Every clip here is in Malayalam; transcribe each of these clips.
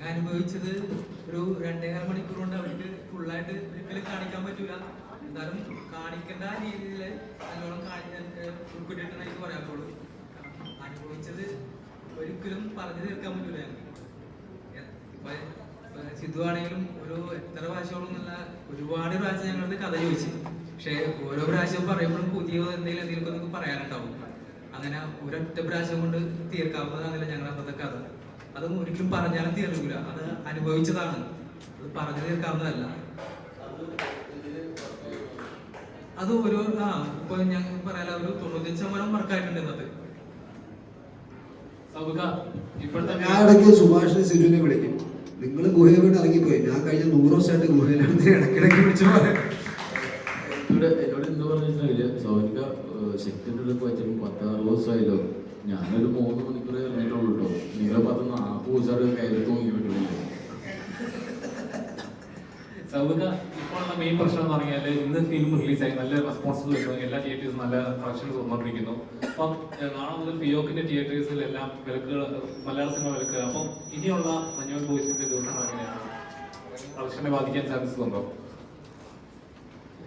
ഞാൻ അനുഭവിച്ചത് ഒരു രണ്ടേകാൽ മണിക്കൂർ കൊണ്ട് അവർക്ക് ഫുള്ളായിട്ട് ഒരിക്കലും കാണിക്കാൻ പറ്റൂല. എന്നാലും കാണിക്കേണ്ട രീതിയിൽ നല്ലോണം ഉൾക്കൊണ്ടിട്ടാണ് എനിക്ക് പറയാൻ പോകുള്ളൂ അനുഭവിച്ചത് ഒരിക്കലും പറഞ്ഞു തീർക്കാൻ പറ്റൂല സിദ്ധുവാണെങ്കിലും ഒരു എത്ര പ്രാവശ്യത്തോളം നല്ല ഒരുപാട് പ്രാവശ്യം ഞങ്ങളുടെ കഥ ചോദിച്ചു. പക്ഷെ ഓരോ പ്രാവശ്യം പറയുമ്പോഴും പുതിയ എന്തെങ്കിലും എന്തെങ്കിലും നമുക്ക് പറയാനുണ്ടാവും. അങ്ങനെ ഒരൊറ്റ പ്രാവശ്യം കൊണ്ട് തീർക്കാവുന്നതാണല്ലോ ഞങ്ങളുടെ അന്നത്തെ കഥ. അതും ഒരിക്കലും പറഞ്ഞാലും തീർന്നില്ല അത് അനുഭവിച്ചതാണ്. അത് പറഞ്ഞു തീർക്കാവുന്നതല്ല അത് ഒരു ആ ഇപ്പൊ ഞാൻ പറയാല ഒരു തൊണ്ണൂറ്റഞ്ച് ശതമാനം വർക്കായിട്ടുണ്ട് ഇന്നത്തെ. ഞാൻ ഇടയ്ക്ക് സുഭാഷിനെ സിരുവിനെ വിളിക്കും. നിങ്ങൾ ഗുഹയിൽ വീണ് ഇറങ്ങിപ്പോയി. ഞാൻ കഴിഞ്ഞ നൂറ് ദിവസമായിട്ട് ഗുഹയിലാണ് ഇടയ്ക്കിടയ്ക്ക് വിളിച്ചു ഇവിടെ എന്നോട് എന്ത് പറഞ്ഞിട്ടുണ്ടെങ്കിൽ സൗനിക ശക്തിന്റെ അടുത്ത് പോയി പത്താറ് ദിവസമായല്ലോ. ഞാനൊരു മൂന്ന് മണിക്കൂർ ഇറങ്ങിയിട്ടുള്ളൂ കേട്ടോ നിങ്ങൾ പത്ത് നാൽപ്പത് ദിവസമായിട്ട് കയ്യിൽ തോന്നി വിട്ടിട്ടില്ല സൗക ഇപ്പോഴുള്ള മെയിൻ പ്രശ്നം എന്ന് പറഞ്ഞാൽ ഇന്ന് ഫിലിം റിലീസായി നല്ല റെസ്പോൺസ് കിട്ടുന്നു എല്ലാ തിയേറ്റേഴ്സും നല്ല കളക്ഷൻസ് വന്നുകൊണ്ടിരിക്കുന്നു അപ്പം നാളെ മുതൽ ഫിയോക്കിന്റെ തിയേറ്റേഴ്സിലെല്ലാം വിലക്കുകൾ മലയാള സിനിമ വിലക്ക്. അപ്പം ഇനിയുള്ള മഞ്ഞുവൽ ബോയ്സിന്റെ ദിവസങ്ങൾ എങ്ങനെയാണ്? കളക്ഷനെ ബാധിക്കാൻ ചാൻസസ് ഉണ്ടോ?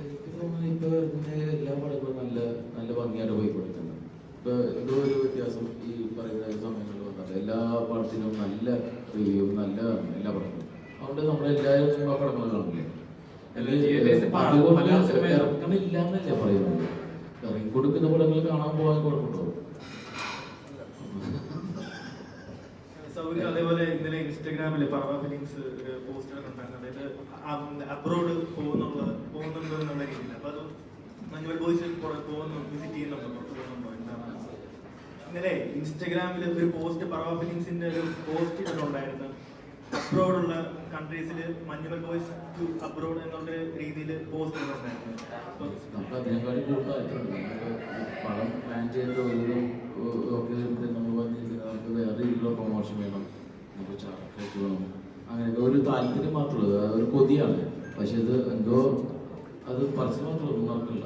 എനിക്ക് തോന്നുന്നു ഇപ്പൊ ഇതിന്റെ എല്ലാ പടങ്ങളും നല്ല നല്ല ഭംഗിയായിട്ട് പോയിക്കൊണ്ടിരിക്കുന്നു ഇപ്പൊ എന്തോ ഒരു വ്യത്യാസം ഈ പറയുന്ന സമയങ്ങളിൽ വന്നത്. എല്ലാ പടത്തിനും നല്ല റിവ്യൂ നല്ല എല്ലാ പടങ്ങളും അതുകൊണ്ട് നമ്മളെല്ലാവരും ആ പടങ്ങൾ കാണില്ലേ ഇറക്കണില്ല എന്നല്ല പറയുന്നത്. ഇറങ്ങി കൊടുക്കുന്ന പടങ്ങൾ കാണാൻ പോകാൻ കുഴപ്പമുണ്ടോ? അതേപോലെ ഇന്നലെ ഇൻസ്റ്റഗ്രാമിൽ പറവ ഫിലിംസ് ഒരു പോസ്റ്റർ അതായത് അബ്രോഡ് പോകുന്നുള്ള പോകുന്നുണ്ട് എന്നുള്ള രീതിയിൽ അപ്പൊ അത് മഞ്ഞുവൽ ബോയ്സ് പോകുന്നു വിസിറ്റ് ചെയ്യുന്നുണ്ടോ പുറത്ത് പോകുന്നുണ്ടോ എന്താണ് ഇന്നലെ ഇൻസ്റ്റഗ്രാമിൽ ഒരു പോസ്റ്റ് പറവ ഫിലിംസിന്റെ ഒരു പോസ്റ്റ് ഇട്ടിട്ടുണ്ടായിരുന്നു അബ്രോഡുള്ള കൺട്രീസിൽ മഞ്ഞുമൽ ബോയ്സ് ടു അബ്രോഡ് എന്നുള്ള രീതിയിൽ പോസ്റ്റ് പടം പ്ലാൻ നമുക്ക് ഒരു താല്പര്യം മാത്രമേ ഒരു കൊതിയാണ്. പക്ഷെ ഇത് എന്തോ അത് പറഞ്ഞു മാത്രമേ നടക്കില്ല.